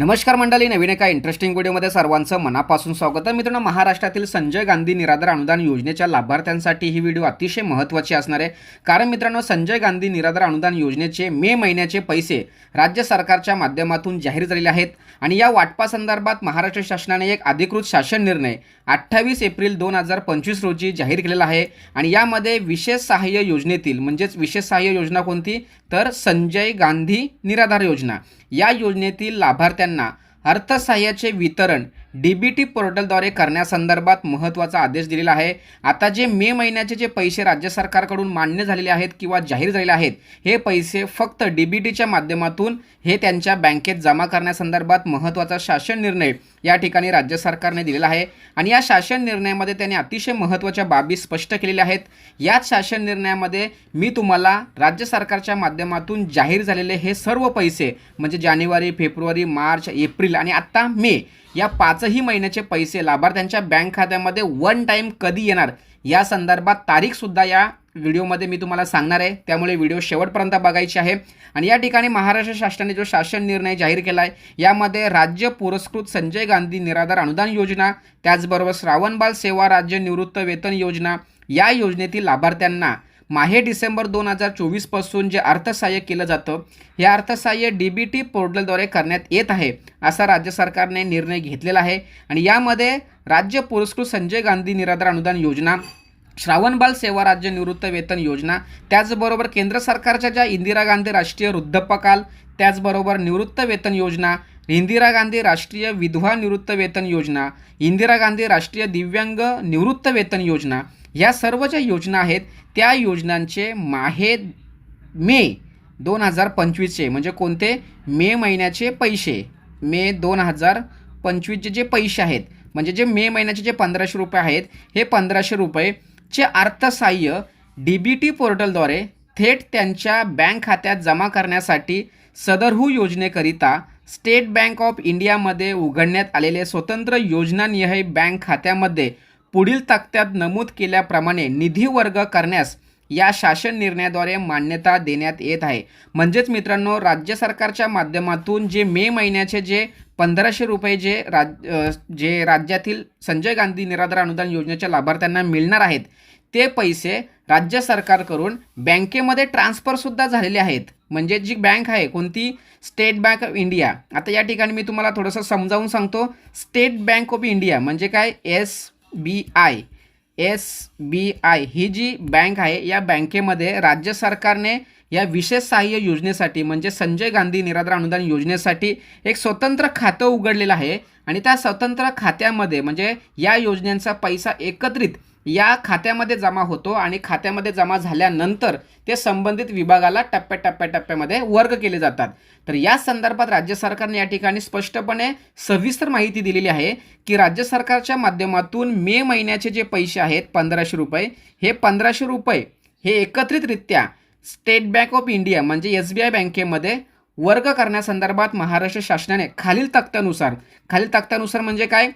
नमस्कार मंडळी नवीन एका इंटरेस्टिंग व्हिडिओमध्ये सर्वांचं मनापासून स्वागत आहे. मित्रांनो महाराष्ट्रातील संजय गांधी निराधार अनुदान योजनेच्या लाभार्थ्यांसाठी ही व्हिडिओ अतिशय महत्त्वाची असणार आहे. कारण मित्रांनो संजय गांधी निराधार अनुदान योजनेचे मे महिन्याचे पैसे राज्य सरकारच्या माध्यमातून जाहीर झालेले आहेत. आणि या वाटपासंदर्भात महाराष्ट्र शासनाने एक अधिकृत शासन निर्णय अठ्ठावीस एप्रिल दोन हजार पंचवीस रोजी जाहीर केलेला आहे. आणि यामध्ये विशेष सहाय्य योजनेतील म्हणजेच विशेष सहाय्य योजना कोणती? तर संजय गांधी निराधार योजना. या योजनेतील लाभार्थ्यांना না अर्थसहाय्याचे वितरण डी बी टी पोर्टलद्वारे करण्यासंदर्भात महत्त्वाचा आदेश दिलेला आहे. आता जे मे महिन्याचे जे पैसे राज्य सरकारकडून मान्य झालेले आहेत किंवा जाहीर झालेले आहेत हे पैसे फक्त डी बी टीच्या माध्यमातून हे त्यांच्या बँकेत जमा करण्यासंदर्भात महत्त्वाचा शासन निर्णय या ठिकाणी राज्य सरकारने दिलेला आहे. आणि या शासन निर्णयामध्ये त्यांनी अतिशय महत्त्वाच्या बाबी स्पष्ट केलेल्या आहेत. याच शासन निर्णयामध्ये मी तुम्हाला राज्य सरकारच्या माध्यमातून जाहीर झालेले हे सर्व पैसे म्हणजे जानेवारी फेब्रुवारी मार्च एप्रिल आणि आत्ता मे या पाचही महिन्याचे पैसे लाभार्थ्यांच्या बँक खात्यामध्ये वन टाईम कधी येणार? या संदर्भात तारीखसुद्धा या व्हिडिओमध्ये मी तुम्हाला सांगणार आहे. त्यामुळे व्हिडिओ शेवटपर्यंत बघायची आहे. आणि या ठिकाणी महाराष्ट्र शासनाने जो शासन निर्णय जाहीर केला आहे यामध्ये राज्य पुरस्कृत संजय गांधी निराधार अनुदान योजना त्याचबरोबर श्रावणबाल सेवा राज्य निवृत्त वेतन योजना या योजनेतील लाभार्थ्यांना माहे डिसेंबर दोन हजार चोवीसपासून जे अर्थसहाय्य केलं जातं हे अर्थसहाय्य डी बी टी पोर्टलद्वारे करण्यात येत आहे असा राज्य सरकारने निर्णय घेतलेला आहे. आणि यामध्ये राज्य पुरस्कृत संजय गांधी निराधार अनुदान योजना श्रावणबाल सेवा राज्य निवृत्त वेतन योजना त्याचबरोबर केंद्र सरकारच्या ज्या इंदिरा गांधी राष्ट्रीय वृद्धपकाल त्याचबरोबर निवृत्त वेतन योजना इंदिरा गांधी राष्ट्रीय विधवा निवृत्त वेतन योजना इंदिरा गांधी राष्ट्रीय दिव्यांग निवृत्त वेतन योजना या सर्व ज्या योजना आहेत त्या योजनांचे माहे मे दोन हजार पंचवीसचे म्हणजे कोणते? मे महिन्याचे पैसे. मे दोन हजार पंचवीसचे जे पैसे आहेत म्हणजे जे मे महिन्याचे जे पंधराशे रुपये आहेत हे पंधराशे रुपयेचे अर्थसहाय्य डी बी टी पोर्टलद्वारे थेट त्यांच्या बँक खात्यात जमा करण्यासाठी सदरहू योजनेकरिता स्टेट बँक ऑफ इंडियामध्ये उघडण्यात आलेले स्वतंत्र योजनानिहाय बँक खात्यामध्ये पुढील तक्त्यात नमूद केल्याप्रमाणे निधी वर्ग करण्यास या शासन निर्णयाद्वारे मान्यता देण्यात येत आहे. म्हणजेच मित्रांनो राज्य सरकारच्या माध्यमातून जे मे महिन्याचे जे पंधराशे रुपये जे राज जे राज्यातील संजय गांधी निराधार अनुदान योजनेच्या लाभार्थ्यांना मिळणार आहेत ते पैसे राज्य सरकारकडून बँकेमध्ये ट्रान्स्फरसुद्धा झालेले आहेत. म्हणजे जी बँक आहे कोणती स्टेट बँक ऑफ इंडिया. आता या ठिकाणी मी तुम्हाला थोडंसं समजावून सांगतो. स्टेट बँक ऑफ इंडिया म्हणजे काय? S B I. S B I ही जी बँक आहे या बँकेमध्ये राज्य सरकारने या विशेष सहाय्य योजनेसाठी म्हणजे संजय गांधी निराधार अनुदान योजनेसाठी एक स्वतंत्र खातं उघडलेलं आहे. आणि त्या स्वतंत्र खात्यामध्ये म्हणजे या योजनेचा पैसा एकत्रित या खात्यामध्ये जमा होतो आणि खात्यामध्ये जमा झाल्यानंतर ते संबंधित विभागाला टप्प्या टप्प्या टप्प्यामध्ये वर्ग केले जातात. तर या संदर्भात राज्य सरकारने या ठिकाणी स्पष्टपणे सविस्तर माहिती दिलेली आहे की राज्य सरकारच्या माध्यमातून मे महिन्याचे जे पैसे आहेत पंधराशे रुपये हे पंधराशे रुपये हे एकत्रितरित्या state bank of India S B I I बँकेमध्ये वर्ग करण्यासंदर्भात महाराष्ट्र शासनाने खालील तक्त्यानुसार खालील तक्त्यानुसार म्हणजे काय?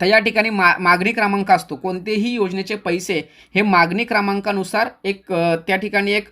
तर या ठिकाणी मा मागणी क्रमांक असतो. कोणतेही योजनेचे पैसे हे मागणी क्रमांकानुसार एक त्या ठिकाणी एक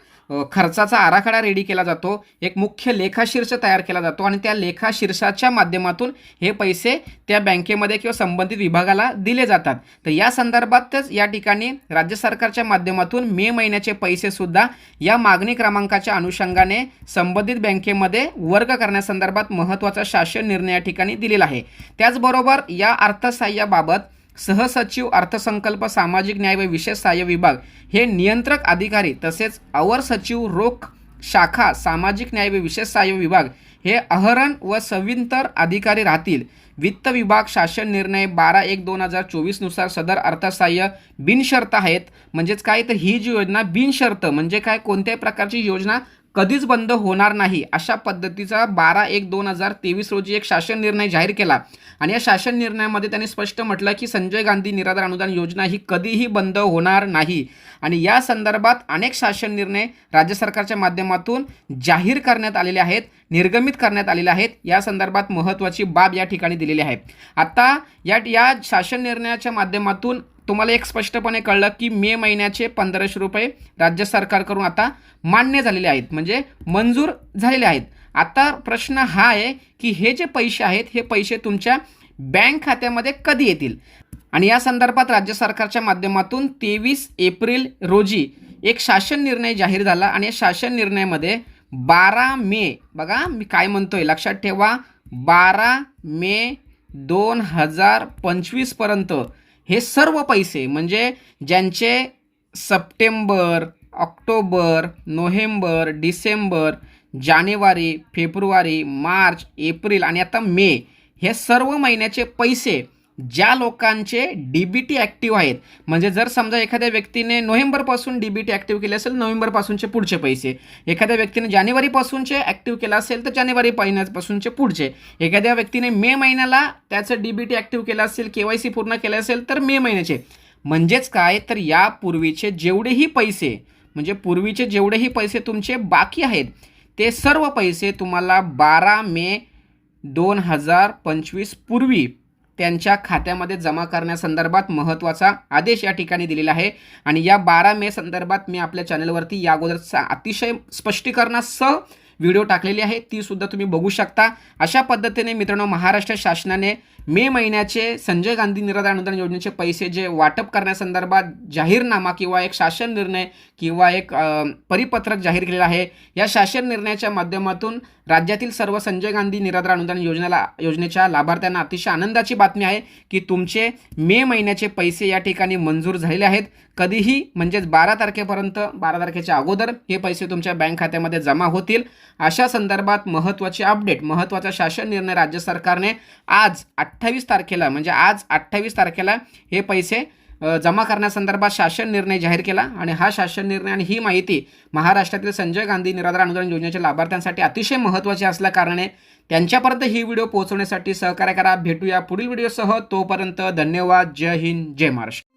खर्चाचा आराखडा रेडी केला जातो. एक मुख्य लेखाशीर्ष तयार केला जातो आणि त्या लेखाशीर्षाच्या माध्यमातून हे पैसे त्या बँकेमध्ये किंवा संबंधित विभागाला दिले जातात. तर या संदर्भातच या ठिकाणी राज्य सरकारच्या माध्यमातून मे महिन्याचे पैसेसुद्धा या मागणी क्रमांकाच्या अनुषंगाने संबंधित बँकेमध्ये वर्ग करण्यासंदर्भात महत्त्वाचा शासन निर्णय या ठिकाणी दिलेला आहे. त्याचबरोबर या अर्थसहाय्याबाबत सहसचिव अर्थसंकल्प सामाजिक न्याय व विशेष सहाय्य विभाग हे नियंत्रक अधिकारी तसेच अवर सचिव रोख शाखा सामाजिक न्याय व विशेष सहाय्य विभाग हे अहरण व सविंतर अधिकारी राहतील. वित्त विभाग शासन निर्णय बारा एक दोन हजार चोवीसनुसार सदर अर्थसहाय्य बिनशर्त आहेत. म्हणजेच काय? तर ही जी योजना बिनशर्त म्हणजे काय? कोणत्याही प्रकारची योजना कधीच बंद होणार नाही. अशा पद्धतीचा बारा एक दोन हजार तेवीस रोजी एक शासन निर्णय जाहीर केला. आणि या शासन निर्णयामध्ये त्यांनी स्पष्ट म्हटलं की संजय गांधी निराधार अनुदान योजना ही कधीही बंद होणार नाही. आणि या संदर्भात अनेक शासन निर्णय राज्य सरकारच्या माध्यमातून जाहीर करण्यात आलेले आहेत निर्गमित करण्यात आलेले आहेत. या संदर्भात महत्त्वाची बाब या ठिकाणी दिलेली आहे. आता या या शासन निर्णयाच्या माध्यमातून तुम्हाला एक स्पष्टपणे कळलं की मे महिन्याचे पंधराशे रुपये राज्य सरकारकडून आता मान्य झालेले आहेत म्हणजे मंजूर झालेले आहेत. आता प्रश्न हा आहे की हे जे पैसे आहेत हे पैसे तुमच्या बँक खात्यामध्ये कधी येतील? आणि या संदर्भात राज्य सरकारच्या माध्यमातून तेवीस एप्रिल रोजी एक शासन निर्णय जाहीर झाला आणि या शासन निर्णयामध्ये बारा मे बघा मी काय म्हणतोय लक्षात ठेवा बारा मे दोन हजार पंचवीसपर्यंत हे सर्व पैसे म्हणजे ज्यांचे सप्टेंबर ऑक्टोबर नोव्हेंबर डिसेंबर जानेवारी फेब्रुवारी मार्च एप्रिल आणि आता मे हे सर्व महिन्याचे पैसे ज्या लोकांचे डी बी टी ॲक्टिव्ह आहेत म्हणजे जर समजा एखाद्या व्यक्तीने नोव्हेंबरपासून डी बी टी ॲक्टिव्ह केले असेल नोव्हेंबरपासूनचे पुढचे पैसे. एखाद्या व्यक्तीने जानेवारीपासूनचे ॲक्टिव्ह केलं असेल तर जानेवारी महिन्यापासूनचे पुढचे. एखाद्या व्यक्तीने मे महिन्याला त्याचं डी बी टी ॲक्टिव्ह केलं असेल के वाय सी पूर्ण केलं असेल तर मे महिन्याचे. म्हणजेच काय? तर यापूर्वीचे जेवढेही पैसे म्हणजे पूर्वीचे जेवढेही पैसे तुमचे बाकी आहेत ते सर्व पैसे तुम्हाला बारा मे दोन हजार पंचवीस पूर्वी त्यांच्या खात्यामध्ये जमा करण्यासंदर्भात महत्त्वाचा आदेश या ठिकाणी दिलेला आहे. आणि या बारा मे संदर्भात मी आपल्या चॅनलवरती या अगोदर अतिशय स्पष्टीकरणासह व्हिडिओ टाकलेली आहे ती सुद्धा तुम्ही बघू शकता. अशा पद्धतीने मित्रांनो महाराष्ट्र शासनाने मे महिन्याचे संजय गांधी निराधार अनुदान योजनेचे पैसे जे वाटप करण्यासंदर्भात जाहीरनामा किंवा एक शासन निर्णय किंवा एक परिपत्रक जाहीर केलेलं आहे. या शासन निर्णयाच्या माध्यमातून राज्यातील सर्व संजय गांधी निराधार अनुदान योजनेला योजनेच्या लाभार्थ्यांना अतिशय आनंदाची बातमी आहे की तुमचे मे महिन्याचे पैसे या ठिकाणी मंजूर झालेले आहेत. कधीही म्हणजेच बारा तारखेपर्यंत बारा तारखेच्या अगोदर हे पैसे तुमच्या बँक खात्यामध्ये जमा होतील. अशा संदर्भात महत्त्वाचे अपडेट महत्त्वाचा शासन निर्णय राज्य सरकारने आज अठ्ठावीस तारखेला म्हणजे आज अठ्ठावीस तारखेला हे पैसे जमा करण्यासंदर्भात शासन निर्णय जाहीर केला आणि हा शासन निर्णय आणि ही माहिती महाराष्ट्रातील संजय गांधी निराधार अनुदान योजनेच्या लाभार्थ्यांसाठी अतिशय महत्त्वाची असल्याकारणे त्यांच्यापर्यंत ही व्हिडिओ पोहोचवण्यासाठी सहकार्य करा. भेटूया पुढील व्हिडिओसह. तोपर्यंत धन्यवाद. जय हिंद. जय महाराष्ट्र.